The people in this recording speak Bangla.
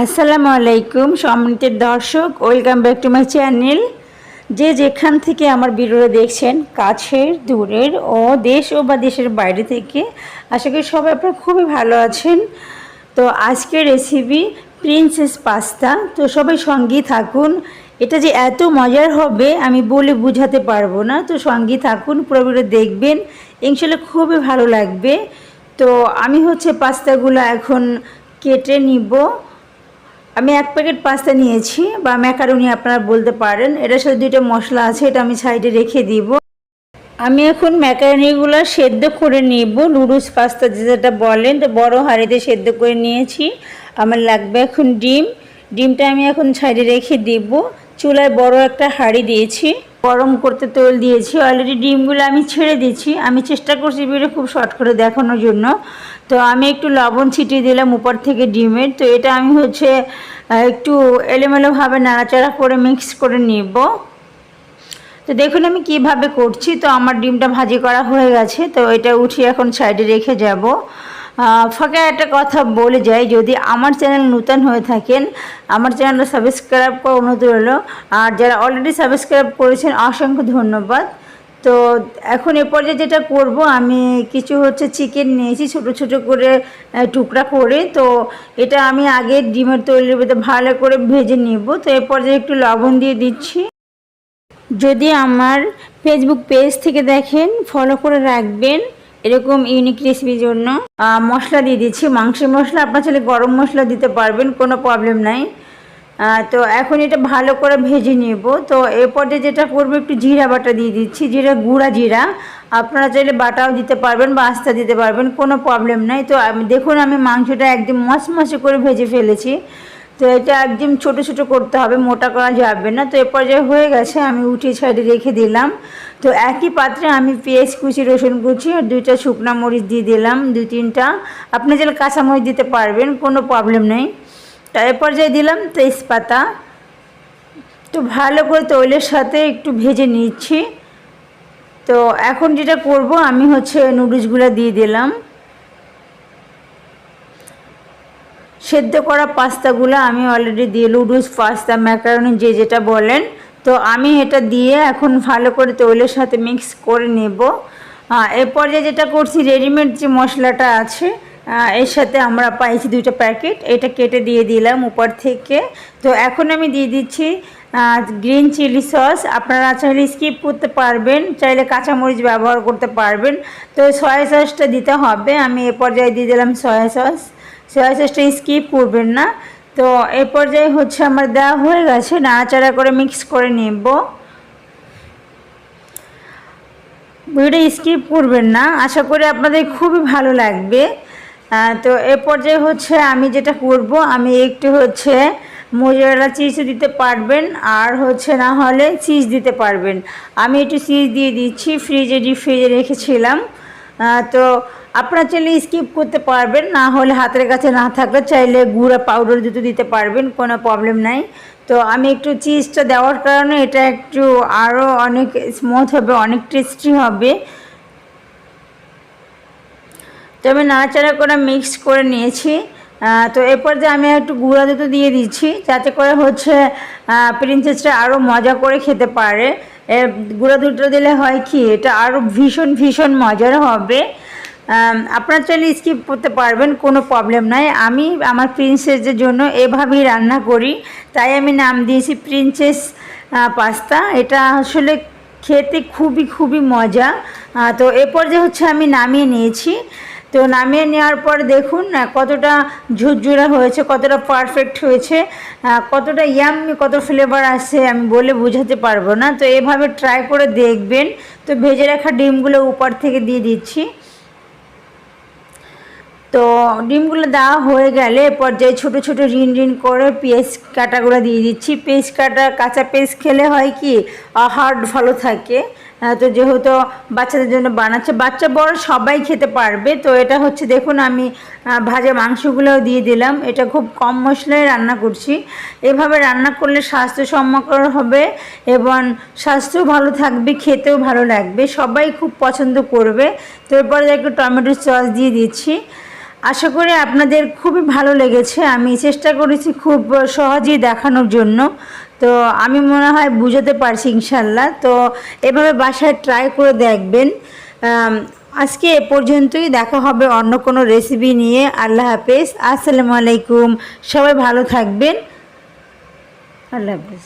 আসসালামু আলাইকুম সম্মানিত দর্শক welcome back to my channel যে যেখান থেকে আমার ভিডিওটা দেখছেন, কাছের, দূরের ও দেশ ও বা দেশের বাইরে থেকে, আশা করি সবাই আপনারা খুবই ভালো আছেন। তো আজকের রেসিপি প্রিন্সেস পাস্তা তো সবাই সঙ্গেই থাকুন। এটা যে এত মজার হবে, আমি বলে বুঝাতে পারব না। তো সঙ্গেই থাকুন, পুরো ভিডিও দেখবেন। ইনশাল্লাহ খুবই ভালো লাগবে। তো আমি হচ্ছে পাস্তাগুলো এখন কেটে নিব। আমি এক প্যাকেট পাস্তা নিয়েছি বা ম্যাকারুনি আপনারা বলতে পারেন। এটা সাথে দুইটা মশলা আছে, এটা আমি সাইডে রেখে দিব। আমি এখন ম্যাকারনিগুলো সেদ্ধ করে নিব, নুডলস পাস্তা যেটা বলেন, তো বড় হাঁড়িতে সেদ্ধ করে নিয়েছি। আমার লাগবে এখন ডিম। ডিমটা আমি এখন সাইডে রেখে দিব। চুলায় বড় একটা হাঁড়ি দিয়েছি। গরম করতে তেল দিয়েছি। অলরেডি ডিমগুলো আমি ছেড়ে দিয়েছি। আমি চেষ্টা করছি ভিডিও খুব শর্ট করে দেখানোর জন্য। তো আমি একটু লবণ ছিটিয়ে দিলাম উপর থেকে ডিমের। তো এটা আমি হচ্ছে একটু এলোমেলোভাবে নাড়াচাড়া করে মিক্স করে নিব। তো দেখুন আমি কীভাবে করছি। তো আমার ডিমটা ভাজি করা হয়ে গেছে। তো এটা উঠিয়ে এখন সাইডে রেখে যাব। ফাঁকা একটা কথা বলে যাই, যদি আমার চ্যানেল নূতন হয়ে থাকেন, আমার চ্যানেলটা সাবস্ক্রাইব করা অনুরোধ রইল। আর যারা অলরেডি সাবস্ক্রাইব করেছেন, অসংখ্য ধন্যবাদ। তো এখন এ পর্যায়ে যেটা করব, আমি কিছু হচ্ছে চিকেন নিয়েছি, ছোট ছোট করে টুকরা করে। তো এটা আমি আগে ডিমের তৈরির ভিতরে ভালো করে ভেজে নিব। তো এ পর্যায়ে একটু লবণ দিয়ে দিচ্ছি। যদি আমার ফেসবুক পেজ থেকে দেখেন ফলো করে রাখবেন। এরকম ইউনিক রেসিপির জন্য মশলা দিয়ে দিচ্ছি। মাংসের মশলা আপনার ছেলে গরম মশলা দিতে পারবেন, কোনো প্রবলেম নাই। তো এখন এটা ভালো করে ভেজে নেব। তো এরপরে যেটা করব, একটু জিরা বাটা দিয়ে দিচ্ছি। জিরা, গুঁড়া জিরা। আপনারা চাইলে বাটাও দিতে পারবেন বা আস্তা দিতে পারবেন, কোনো প্রবলেম নাই। তো দেখুন, আমি মাংসটা একদম মশমশে করে ভেজে ফেলেছি। তো এটা একদম ছোট ছোট করতে হবে, মোটা করা যাবে না। তো এ যে হয়ে গেছে, আমি উঠিয়ে সাইডে রেখে দিলাম। তো একই পাত্রে আমি পেঁয়াজ কুচি, রসুন কুচি আর দুইটা শুকনা মরিচ দিয়ে দিলাম, দুই তিনটা। আপনি চাইলে কাঁচামরিচ দিতে পারবেন, কোনো প্রবলেম নেই। তো এ পর্যায়ে দিলাম তেজপাতা। তো ভালো করে তৈলের সাথে একটু ভেজে নিচ্ছি। তো এখন যেটা করব, আমি হচ্ছে নুডলসগুলো দিয়ে দিলাম। সেদ্ধ করা পাস্তাগুলো আমি অলরেডি দিয়ে লুডুস পাস্তা ম্যাকারনি যে যেটা বলেন তো আমি এটা দিয়ে এখন ভালো করে তৈলের সাথে মিক্স করে নেব। এর পর্যায়ে যেটা করছি রেডিমেড যে মশলাটা আছে এর সাথে আমরা পাইছি দুইটা প্যাকেট। এটা কেটে দিয়ে দিলাম উপর থেকে। তো এখন আমি দিয়ে দিচ্ছি গ্রিন চিলি সস আপনারা চাইলে স্কিপ করতে পারবেন, চাইলে কাঁচামরিচ ব্যবহার করতে পারবেন। তো সয়া সসটা দিতে হবে। আমি এ পর্যায়ে দিয়ে দিলাম সয়া সস সয়া সসটা স্কিপ করবেন না। তো এ পর্যায়ে হচ্ছে আমার দেওয়া হয়ে গেছে, নাড়াচাড়া করে মিক্স করে নেব। ভিডিও স্কিপ করবেন না, আশা করি আপনাদের খুবই ভালো লাগবে। তো এ পর্যায়ে হচ্ছে আমি যেটা করব, আমি একটু হচ্ছে মোজারেলা চিজ দিতে পারবেন, আর হচ্ছে না হলে চিজ দিতে পারবেন। আমি একটু চিজ দিয়ে দিচ্ছি ফ্রিজে ডিপ ফ্রিজে রেখেছিলাম। তো আপনারা চাইলে স্কিপ করতে পারবেন, না হলে হাতের কাছে না থাকলে চাইলে গুঁড়া পাউডার দুটো দিতে পারবেন, কোনো প্রবলেম নাই। তো আমি একটু চিজটা দেওয়ার কারণে এটা একটু আরও অনেক স্মুথ হবে, অনেক টেস্টি হবে। তো আমি নাড়াচাড়া করে মিক্স করে নিয়েছি। তো এরপর যে আমি একটু গুঁড়া দুটো দিয়ে দিচ্ছি, যাতে করে হচ্ছে প্রিন্সেসটা আরও মজা করে খেতে পারে। গুঁড়া দুটো দিলে হয় কি, এটা আরও ভীষণ ভীষণ মজার হবে। আপনার চাইলে স্কিপ করতে পারবেন, কোনো প্রবলেম নাই। আমি আমার প্রিন্সেসের জন্য এভাবেই রান্না করি। তাই আমি নাম দিয়েছি প্রিন্সেস পাস্তা এটা আসলে খেতে খুবই খুবই মজা। তো এরপর যে হচ্ছে আমি নামিয়ে নিয়েছি। তো নামিয়ে নেওয়ার পর দেখুন কতটা ঝুরঝুরা হয়েছে, কতটা পারফেক্ট হয়েছে কতটা ইয়াম্মি কত ফ্লেভার আসে, আমি বলে বোঝাতে পারব না। তো এভাবে ট্রাই করে দেখবেন। তো ভেজে রাখা ডিমগুলো উপর থেকে দিয়ে দিচ্ছি। তো ডিমগুলো দেওয়া হয়ে গেলে এরপর যে ছোট ছোট রিন রিন করে পেঁয়াজ কাটাগুলো দিয়ে দিচ্ছি। পেঁয়াজ কাটা, কাঁচা পেঁয়াজ খেলে হয় কি হার্ট ভালো থাকে। তো যেহেতু বাচ্চাদের জন্য বানাচ্ছে, বাচ্চা বড় সবাই খেতে পারবে। তো এটা হচ্ছে, দেখুন আমি ভাজা মাংসগুলোও দিয়ে দিলাম। এটা খুব কম মশলায় রান্না করছি। এভাবে রান্না করলে স্বাস্থ্যসম্মকর হবে এবং স্বাস্থ্য ভালো থাকবে, খেতেও ভালো লাগবে। সবাই খুব পছন্দ করবে। তো এরপরে একটু টমেটো সস দিয়ে দিচ্ছি। আশা করি আপনাদের খুবই ভালো লেগেছে। আমি চেষ্টা করেছি খুব সহজেই দেখানোর জন্য। তো আমি মনে হয় বুঝাতে পারছি ইনশাল্লাহ। তো এভাবে বাসায় ট্রাই করে দেখবেন। আজকে এ পর্যন্তই। দেখা হবে অন্য কোনো রেসিপি নিয়ে। আল্লাহ হাফেজ। আসসালামু আলাইকুম। সবাই ভালো থাকবেন। আল্লাহ হাফেজ।